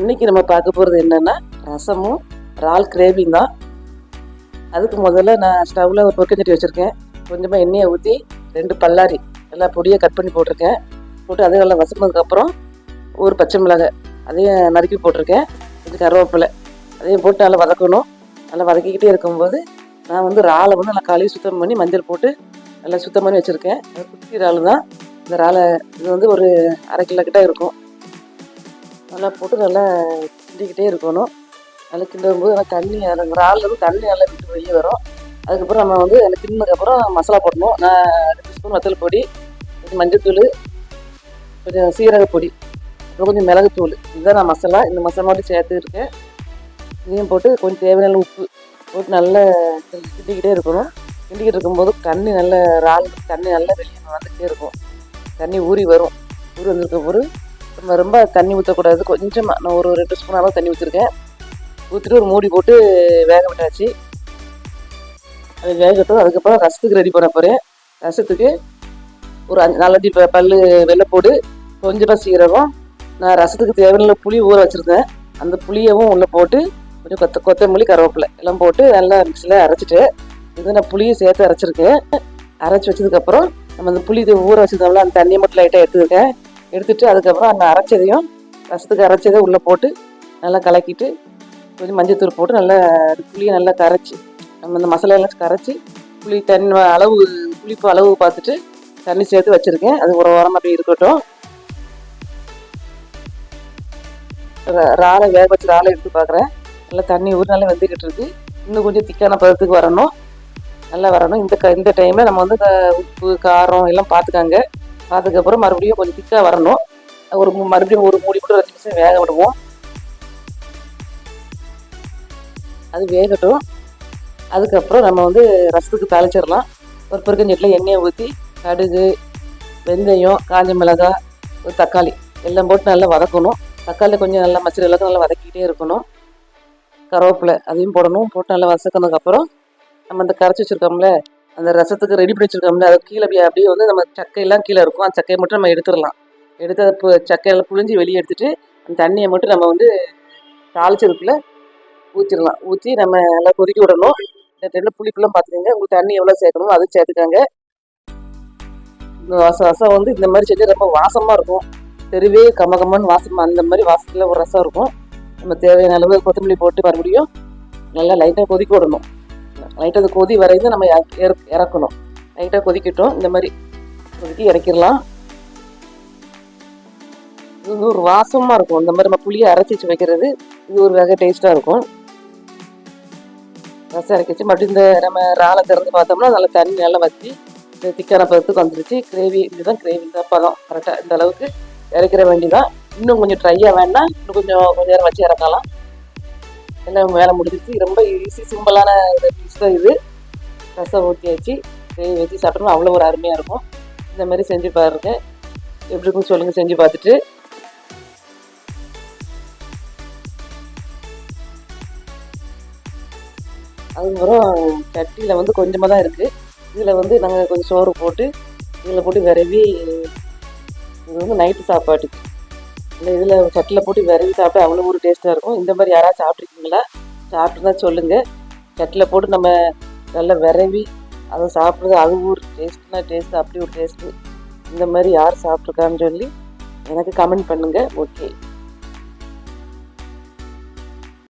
இன்னைக்கு நம்ம பார்க்க போகிறது என்னென்னா ரசமும் இறால் கிரேவியும் தான். அதுக்கு முதல்ல நான் ஸ்டவ்வில் ஒரு பொற்கஞ்சட்டி வச்சுருக்கேன். கொஞ்சமாக எண்ணெயை ஊற்றி ரெண்டு பல்லாரி நல்லா பொடியை கட் பண்ணி போட்டிருக்கேன். போட்டு அது நல்லா வசந்ததுக்கப்புறம் ஒரு பச்சை மிளகாய் அதையும் நறுக்கி போட்டிருக்கேன். இது கருவேப்பிலை அதையும் போட்டு நல்லா வதக்கணும். நல்லா வதக்கிக்கிட்டே இருக்கும்போது நான் வந்து இறாலை வந்து நல்லா கழுவி சுத்தம் பண்ணி மஞ்சள் போட்டு நல்லா சுத்தம் பண்ணி வச்சுருக்கேன். குட்டி இறால் தான். இந்த இறாலை இது வந்து ஒரு அரை கிலோ கிட்ட இருக்கும். நல்லா போட்டு நல்லா கிண்டிக்கிட்டே இருக்கணும். நல்லா கிண்டும் போது நல்லா தண்ணி அதில் இருந்து தண்ணி நல்லா விட்டு வெளியே வரும். அதுக்கப்புறம் நம்ம வந்து அதில் கிண்டினதுக்கப்புறம் மசாலா போடணும். நான் ரெண்டு ஸ்பூன் வத்தல் பொடி மஞ்சத்தூள் கொஞ்சம் சீரக பொடி அப்புறம் கொஞ்சம் மிளகுத்தூள். இதுதான் நான் மசாலா. இந்த மசாலா மட்டும் சேர்த்துருக்கேன் இதையும் போட்டு கொஞ்சம் தேவையான உப்பு போட்டு நல்லா கிண்டிக்கிட்டே இருக்கணும். கிண்டிக்கிட்டு இருக்கும்போது தண்ணி நல்ல இறால் தண்ணி நல்லா வெளியே வந்துகிட்டே இருக்கும். தண்ணி ஊறி வரும். ஊறி வந்திருக்க பிறகு ரொம்ப தண்ணி ஊற்றக்கூடாது கொஞ்சமாக நான் ஒரு ரெண்டு ஸ்பூன் அளவு தண்ணி ஊற்றிருக்கேன் ஊற்றிட்டு ஒரு மூடி போட்டு வேக விட்டாச்சு. அது வேகட்டும். அதுக்கப்புறம் ரசத்துக்கு ரெடி பண்ண போகிறேன் ரசத்துக்கு ஒரு அஞ்சு நாலஞ்சு ப பல் போடு கொஞ்சமாக சீரகம். நான் ரசத்துக்கு தேவையான புளி ஊற வச்சுருந்தேன். அந்த புளியவும் உள்ளே போட்டு கொஞ்சம் கொத்த கொத்தமல்லி கருவேப்பிலை எல்லாம் போட்டு நல்லா மிக்சியில் அரைச்சிட்டு இது நான் புளியை சேர்த்து அரைச்சிருக்கேன். அரைச்சி வச்சதுக்கப்புறம் நம்ம அந்த புளி இது ஊற வச்சுருந்தோம்ல அந்த தண்ணியை மட்டும் லைட்டாக எடுத்துருக்கேன் எடுத்துகிட்டு அதுக்கப்புறம் அந்த அரைச்சதையும் ரசத்துக்கு அரைச்சதை உள்ளே போட்டு நல்லா கலக்கிட்டு கொஞ்சம் மஞ்சத்தூள் போட்டு நல்லா புளியை நல்லா கரைச்சி நம்ம அந்த மசாலாலாம் கரைச்சி புளி தண்ணி அளவு புளிப்பு அளவு பார்த்துட்டு தண்ணி சேர்த்து வச்சுருக்கேன். அது ஒரு வாரம் அப்படி இருக்கட்டும். ராலை இறாலை வேக வச்சு இறாலை எடுத்து பார்க்குறேன். நல்லா தண்ணி ஊற்றி நல்லா வெந்துக்கிட்டு இருக்கு. இன்னும் கொஞ்சம் திக்கான பதத்துக்கு வரணும். நல்லா வரணும். இந்த க இந்த டைமில் நம்ம வந்து உப்பு காரம் எல்லாம் பார்த்துக்காங்க. அதுக்கப்புறம் மறுபடியும் கொஞ்சம் திக்காக வரணும். ஒரு மறுபடியும் ஒரு மூடி போட்டு ரெண்டு நிமிஷம் வேக விடுவோம். அது வேகட்டும். அதுக்கப்புறம் நம்ம வந்து ரசத்துக்கு தாளிச்சிடலாம். ஒரு பெருக்கஞ்சட்டில் எண்ணெயை ஊற்றி கடுகு வெந்தயம் காஞ்ச மிளகாய் ஒரு தக்காளி எல்லாம் போட்டு நல்லா வதக்கணும். தக்காளி கொஞ்சம் நல்லா மச்சல் எல்லாத்தையும் நல்லா வதக்கிக்கிட்டே இருக்கணும். கருவேப்பிலை அதையும் போடணும். போட்டு நல்லா வதக்கினதுக்கப்புறம் நம்ம இந்த கரைச்சி வச்சுருக்கோம்ல அந்த ரசத்துக்கு ரெடி பண்ணி வச்சுருக்கோம்ல அது கீழே அப்படியே அப்படியே வந்து நம்ம சக்கையெல்லாம் கீழே இருக்கும். அந்த சக்கையை மட்டும் நம்ம எடுத்துடலாம். எடுத்து அதை பு- சக்கையெல்லாம் புழிஞ்சு வெளியே எடுத்துட்டு அந்த தண்ணியை மட்டும் நம்ம வந்து தாளிச்சதுக்குள்ள ஊற்றிடலாம் ஊற்றி நம்ம நல்லா கொதிக்க விடணும். இந்த ரெண்டு புளிப்புலாம் பார்த்துக்கோங்க உங்களுக்கு தண்ணி எவ்வளோ சேர்க்கணுமோ அது சேர்த்துக்காங்க. ரசம் ரசம் வந்து இந்த மாதிரி செஞ்சு ரொம்ப வாசமாக இருக்கும். தெருவே கமகமன்னு வாசம் அந்த மாதிரி வாசத்தில் ஒரு ரசம் இருக்கும். நம்ம தேவையான அளவு கொத்தமல்லி போட்டு மறுபடியும் நல்லா லைட்டாக கொதிக்க விடணும். லைட்டாக அது கொதி வரைந்து நம்ம இற- இறக்கணும். லைட்டாக கொதிக்கட்டும். இந்த மாதிரி கொதிக்கி இறக்கிடலாம். இது வந்து ஒரு வாசமாக இருக்கும். இந்த மாதிரி நம்ம புளியை அரைச்சி வச்சு வைக்கிறது இது ஒரு வகை டேஸ்ட்டாக இருக்கும். ரசம் இறக்கி வச்சு மறுபடியும் இந்த நம்ம ராலை திறந்து பார்த்தோம்னா நல்லா தண்ணி நல்லா வச்சு இந்த திக்கான பதத்துக்கு வந்துருச்சு. கிரேவி இதுதான் கிரேவி தான் பதம். கரெக்டாக இந்த அளவுக்கு இறக்கிற வேண்டியதான் இன்னும் கொஞ்சம் ட்ரையாக வேணால் இன்னும் கொஞ்சம் கொஞ்சம் நேரம் வச்சு இறக்கலாம். எல்லாம் வேலை முடிஞ்சிருச்சு. ரொம்ப ஈஸி சிம்பிளான டிஷ் தான் இது. ரசம் ஊற்றியாச்சு கிரேவி வச்சு சாப்பிட்டோம்னா அவ்வளோ ஒரு அருமையாக இருக்கும். இந்த மாதிரி செஞ்சு பாருங்க. எப்படி இருக்கும் சொல்லுங்கள் செஞ்சு பார்த்துட்டு. அதுக்கப்புறம் சட்டியில் வந்து கொஞ்சமாக தான் இருக்குது இதில் வந்து நாங்கள் கொஞ்சம் சோறு போட்டு இதில் போட்டு விரவி இது வந்து நைட்டு சாப்பாட்டுக்கு. இந்த இதில் சட்டில் போட்டு விரவி சாப்பிட்டா அவ்வளோ ஒரு டேஸ்ட்டாக இருக்கும். இந்த மாதிரி யாராவது சாப்பிட்ருக்கீங்களா சாப்பிட்டுருந்தா சொல்லுங்கள் சட்டில் போட்டு நம்ம நல்லா விரவி அதை சாப்பிட்றது அது ஒரு டேஸ்ட்னா டேஸ்ட் அப்படி ஒரு டேஸ்ட்டு இந்த மாதிரி யார் சாப்பிட்ருக்கான்னு சொல்லி எனக்கு கமெண்ட் பண்ணுங்கள் ஓகே